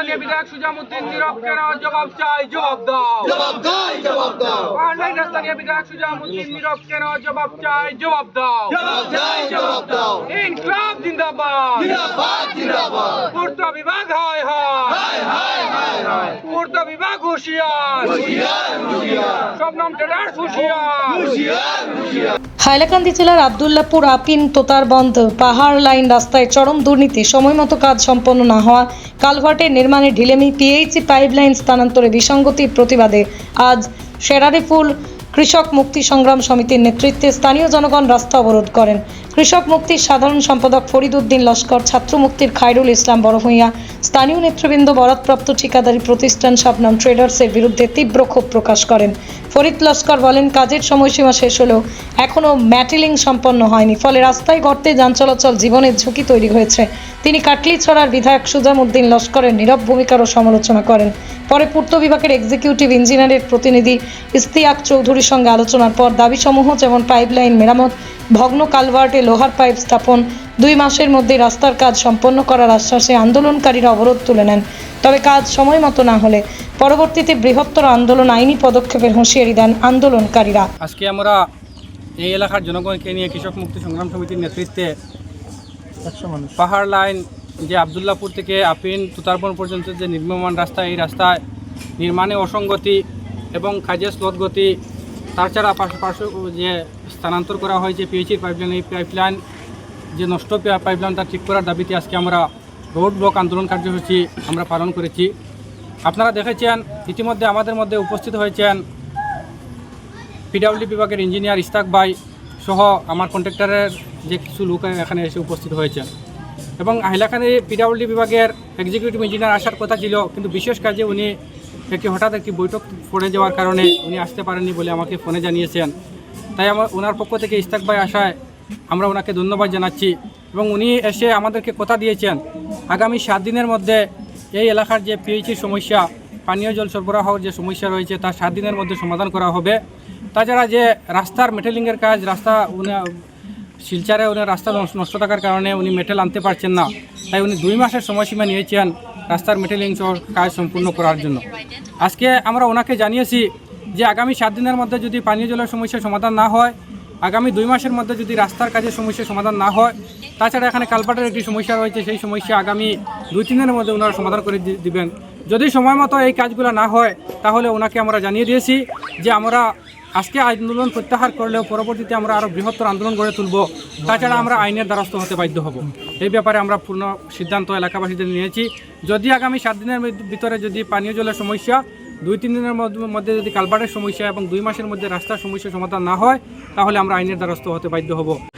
স্থানীয় বিধায়ক সুজামুদ্দিন নীরব কেন জবাব চাই? জবাব দাও। জবাব দাও জবাব দাও। অনলাইন স্থানীয় বিধায়ক সুজামুদ্দিন নীরব কেন জবাব চাই? জবাব দাও। জবাব চাই জবাব দাও। ইনকলাব জিন্দাবাদ। জিন্দাবাদ জিন্দাবাদ। পূর্ত বিভাগ হয় হয়। হায় হায় হায় হায়। পূর্ত বিভাগ হুঁশিয়ার। হুশিয়ার হুশিয়ার। শবনম ট্রেডার্স হুঁশিয়ার। হুশিয়ার হুশিয়ার। হাইলাকান্দি জেলার আবদুল্লাপুর আপিন তোতারবন্ধ পাহাড় লাইন রাস্তায় চরম দুর্নীতি সময়মতো কাজ সম্পন্ন না হওয়া কালভার্টের নির্মাণে ঢিলেমি পিএইচি পাইপলাইন স্থানান্তরে বিসঙ্গতির প্রতিবাদে আজ শেরারিফুল কৃষক মুক্তি সংগ্রাম সমিতির নেতৃত্বে স্থানীয় জনগণ রাস্তা অবরোধ করেন। কৃষক মুক্তির সাধারণ সম্পাদক ফরিদ উদ্দিন লস্কর, ছাত্র মুক্তির খায়রুল ইসলাম বড়ভূঁইয়া স্থানীয় নেতৃবৃন্দ বরাদপ্রাপ্ত ঠিকাদারি প্রতিষ্ঠান শাবনাম ট্রেডার্সের বিরুদ্ধে তীব্র ক্ষোভ প্রকাশ করেন। ফরিদ লস্কর বলেন, কাজের সময়সীমা শেষ হলেও এখনও ম্যাটিলিং সম্পন্ন হয়নি, ফলে রাস্তায় গর্তে যান চলাচল জীবনের ঝুঁকি তৈরি হয়েছে। তিনি কাটলিছড়ার বিধায়ক সুজামুদ্দিন লস্করের নীরব ভূমিকারও সমালোচনা করেন। পরে পূর্ত বিভাগের এক্সিকিউটিভ ইঞ্জিনিয়ারের প্রতিনিধি ইস্তিয়াক চৌধুরীর সঙ্গে আলোচনার পর দাবিসমূহ যেমন পাইপলাইন মেরামত ভগ্ন কালভার্টে লোহার পাইপ স্থাপন দুই মাসের মধ্যে রাস্তার কাজ সম্পন্ন করার আশ্বাসে আন্দোলনকারীরা অবরোধ তুলে নেন। তবে কাজ সময় মতো না হলে পরবর্তীতে বৃহত্তর আন্দোলন আইনি পদক্ষেপের হুঁশিয়ারি দেন আন্দোলনকারীরা। আজকে আমরা এই এলাকার জনগণকে নিয়ে কৃষক মুক্তি সংগ্রাম সমিতির নেতৃত্বে পাহাড় লাইন যে আবদুল্লাপুর থেকে আপিন তুতারবন পর্যন্ত যে নির্মমান রাস্তা এই রাস্তায় নির্মাণে অসঙ্গতি এবং কাজের স্লথ গতি তাছাড়া পাশাপাশি যে স্থানান্তর করা হয়েছে পিএইচির পাইপলাইন এই পাইপলাইন যে নষ্ট পাইপলাইন তা ঠিক করার দাবিতে আজকে আমরা রোড ব্লক আন্দোলন কার্যসূচি আমরা পালন করেছি। আপনারা দেখেছেন, ইতিমধ্যে আমাদের মধ্যে উপস্থিত হয়েছেন পিডাব্লিউ বিভাগের ইঞ্জিনিয়ার ইস্তাক ভাই সহ আমার কন্ট্রাক্টরের যে কিছু লোক এখানে এসে উপস্থিত হয়েছেন। এবং হাইলাকান্দি পিডাব্লিউ বিভাগের এক্সিকিউটিভ ইঞ্জিনিয়ার আসার কথা ছিল, কিন্তু বিশেষ কাজে উনি একটি হঠাৎ একটি বৈঠক পড়ে যাওয়ার কারণে উনি আসতে পারেননি বলে আমাকে ফোনে জানিয়েছেন। তাই আমার, ওনার পক্ষ থেকে ইস্তাক ভাই আসায় আমরা ওনাকে ধন্যবাদ জানাচ্ছি এবং উনি এসে আমাদেরকে কথা দিয়েছেন। আগামী সাত দিনের মধ্যে এই এলাকার যে পিএইচির সমস্যা, পানীয় জল সরবরাহর যে সমস্যা রয়েছে, তা সাত দিনের মধ্যে সমাধান করা হবে। তাছাড়া যে রাস্তার মেটেলিংয়ের কাজ, রাস্তা উনি, শিলচারে উনি রাস্তা নষ্ট- থাকার কারণে উনি মেটেল আনতে পারছেন না। তাই উনি দুই মাসের সময়সীমা নিয়েছেন। রাস্তার মেটেলিং সহ কাজ সম্পূর্ণ করার জন্য। আজকে আমরা ওনাকে জানিয়েছি যে আগামী সাত দিনের মধ্যে যদি পানীয় জলের সমস্যার সমাধান না হয়, আগামী দুই মাসের মধ্যে যদি রাস্তার কাজের সমস্যার সমাধান না হয়, তাছাড়া এখানে কালপাটের একটি সমস্যা রয়েছে, সেই সমস্যা আগামী দুই, তিন দিনের মধ্যে ওনারা সমাধান করে দিবেন। যদি সময় মতো এই কাজগুলো না হয়, তাহলে ওনাকে আমরা জানিয়ে দিয়েছি যে আমরা আজকে আন্দোলন প্রত্যাহার করলেও পরবর্তীতে আমরা আরও বৃহত্তর আন্দোলন গড়ে তুলব। তাছাড়া আমরা আইনের দ্বারস্থ হতে বাধ্য হব। এই ব্যাপারে আমরা পূর্ণ সিদ্ধান্ত এলাকাবাসীদের নিয়েছি। যদি আগামী সাত দিনের ভিতরে যদি পানীয় জলের সমস্যা, দুই, তিন দিনের মধ্য- যদি কালবারের সমস্যা এবং দুই মাসের মধ্যে রাস্তার সমস্যা সমাধান না হয়, তাহলে আমরা আইনের দ্বারস্থ হতে বাধ্য হব।